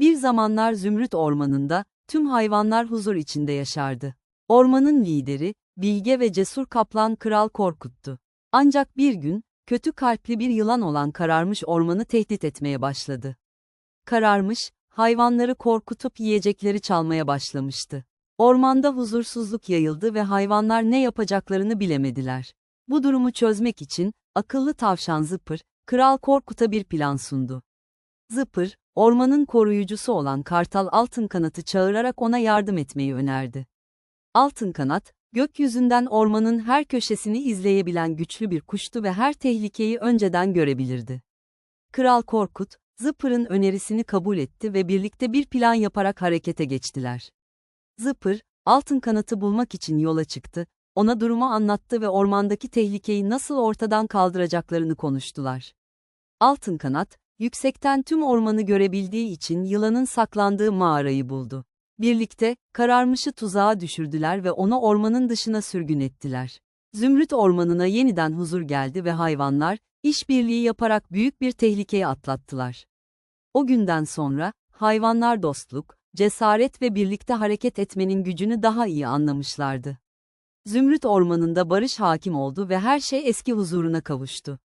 Bir zamanlar Zümrüt Ormanı'nda, tüm hayvanlar huzur içinde yaşardı. Ormanın lideri, bilge ve cesur kaplan Kral Korkut'tu. Ancak bir gün, kötü kalpli bir yılan olan kararmış ormanı tehdit etmeye başladı. Kararmış, hayvanları korkutup yiyecekleri çalmaya başlamıştı. Ormanda huzursuzluk yayıldı ve hayvanlar ne yapacaklarını bilemediler. Bu durumu çözmek için, akıllı tavşan Zıpır, Kral Korkut'a bir plan sundu. Zıpır, ormanın koruyucusu olan Kartal Altınkanat'ı çağırarak ona yardım etmeyi önerdi. Altınkanat, gökyüzünden ormanın her köşesini izleyebilen güçlü bir kuştu ve her tehlikeyi önceden görebilirdi. Kral Korkut, Zıpır'ın önerisini kabul etti ve birlikte bir plan yaparak harekete geçtiler. Zıpır, Altınkanat'ı bulmak için yola çıktı, ona durumu anlattı ve ormandaki tehlikeyi nasıl ortadan kaldıracaklarını konuştular. Altınkanat, yüksekten tüm ormanı görebildiği için yılanın saklandığı mağarayı buldu. Birlikte, kararmışı tuzağa düşürdüler ve onu ormanın dışına sürgün ettiler. Zümrüt ormanına yeniden huzur geldi ve hayvanlar, işbirliği yaparak büyük bir tehlikeyi atlattılar. O günden sonra, hayvanlar dostluk, cesaret ve birlikte hareket etmenin gücünü daha iyi anlamışlardı. Zümrüt ormanında barış hakim oldu ve her şey eski huzuruna kavuştu.